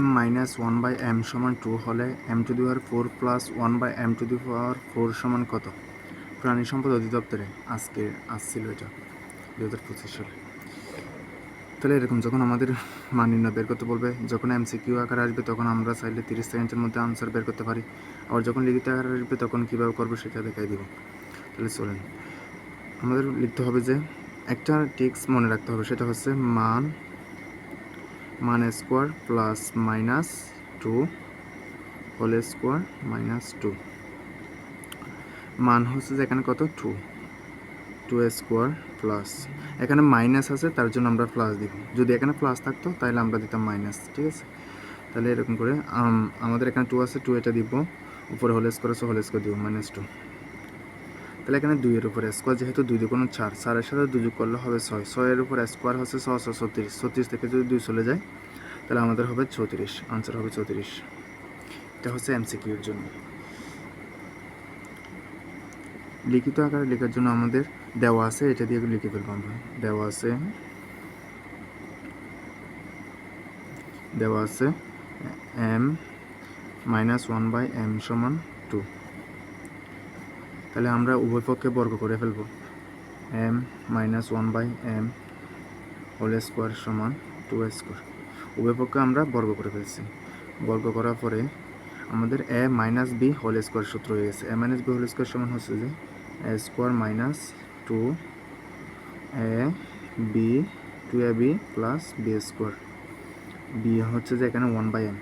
M minus one by M সমান two হলে M two the power four plus one by M two the power four সমান কত? প্রাণী সম্পদ অধিদপ্তরে আজকে আসছিল এটা দু হাজার পঁচিশ সালে। তাহলে এরকম যখন আমাদের মান নির্ণয় বের করতে বলবে, যখন এমসিকিউ আকার আসবে, তখন আমরা চাইলে তিরিশ সেকেন্ডের মধ্যে আনসার বের করতে পারি। আবার যখন লিখিত আকার আসবে, তখন কীভাবে করব সেটা দেখাই দিব। তাহলে চলেন। আমাদের লিখতে হবে যে, একটা টিক্স মনে রাখতে হবে, সেটা হচ্ছে মান মান square plus minus two whole square minus two. মান হচ্ছে যে এখানে কত? টু। Two square plus. এখানে মাইনাস আছে তার জন্য আমরা প্লাস দিব। যদি এখানে প্লাস থাকতো তাহলে আমরা দিতাম মাইনাস ঠিক আছে? তাহলে এরকম করে আম, আমাদের এখানে টু আছে টু এটা দিব। উপরে হোল স্কোয়ার আছে হোল স্কোয়ার দিব মাইনাস টু। তাহলে এখানে দুইয়ের উপরে স্কোয়ার যেহেতু দুই দুগুণ চার, চারের সাথে দুই করলে হবে ছয়। ছয়ের উপর স্কোয়ার হচ্ছে ছশো ছত্রিশ। ছত্রিশ থেকে যদি দুই চলে যায়, তাহলে আমাদের হবে চৌত্রিশ। আনসার হবে চৌত্রিশ। এটা হচ্ছে এমসিকিউর জন্য। লিখিত আকারে লেখার জন্য আমাদের দেওয়া আছে, এটা দিয়ে লিখে ফেলব আমরা। দেওয়া আছে দেওয়া আছে M minus one by M সমান তাহলে আমরা উভয় পক্ষে বর্গ করে ফেলব। M minus one by M whole square সমান টু স্কোয়ার উভয় পক্ষে আমরা বর্গ করে ফেলছি। বর্গ করার পরে আমাদের A minus B whole square সূত্র হয়ে গেছে। A minus B whole square সমান হচ্ছে যে A square minus two A B two A B plus B square B হচ্ছে যে এখানে ওয়ান বাই এম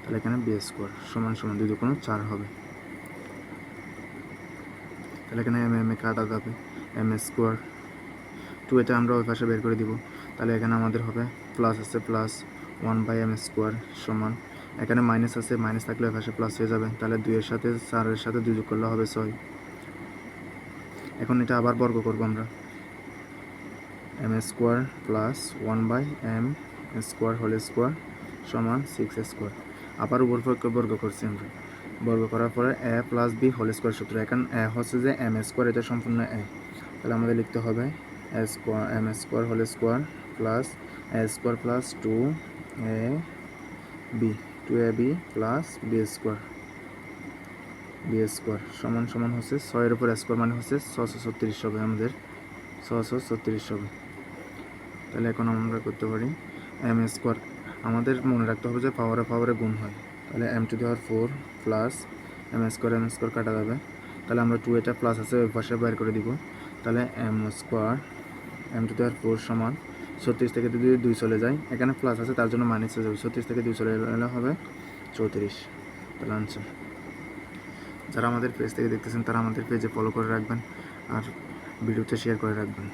তাহলে এখানে বি স্কোয়ার সমান সমান দুই কোনো চার হবে। তাহলে এখানে এম এম এ কাটা যাবে এম এ স্কোয়ার টু এটা আমরা ওই পাশে বের করে দিব। তাহলে এখানে আমাদের হবে প্লাস আছে plus one by M square সমান। এখানে মাইনাস আছে মাইনাস থাকলে ওই পাশে প্লাস হয়ে যাবে। তাহলে দুইয়ের সাথে চারের সাথে দুই যোগ করলে হবে ছয়। এখন এটা আবার বর্গ করব আমরা। M square plus one by M square whole square সমান সিক্স স্কোয়ার আবার উপর বর্গ করছি আমরা। বর্গ করার পরে A plus B whole square সূত্র। এখন এ হচ্ছে যে এম স্কোয়ার, এটা সম্পূর্ণ এ। তাহলে আমাদের লিখতে হবে A square, M square whole square plus A square plus two A B, two A B plus B square. B square সমান সমান হচ্ছে ছয়ের উপর স্কোয়ার মানে হচ্ছে ছশো ছত্রিশ হবে আমাদের, ছশো ছত্রিশ হবে। তাহলে এখন আমরা করতে পারি এম স্কোয়ার। আমাদের মনে রাখতে হবে যে পাওয়ারে পাওয়ারে গুণ হয়। তাহলে এম টু দেওয়ার four plus M square M square কাটা যাবে। তাহলে আমরা টু এটা প্লাস আছে, ওই পাশে বাইর করে দিব। তাহলে এম স্কোয়ার এম টু দেওয়ার ফোর সমান ছত্রিশ থেকে যদি দুই চলে যায়, এখানে প্লাস আছে, তার জন্য মাইনাস হয়ে যাবে। ছত্রিশ থেকে দুই চলে গেলে হবে চৌত্রিশ। তাহলে আনসার যারা আমাদের পেজ থেকে দেখতেছেন, তারা আমাদের পেজে ফলো করে রাখবেন আর ভিডিওতে শেয়ার করে রাখবেন।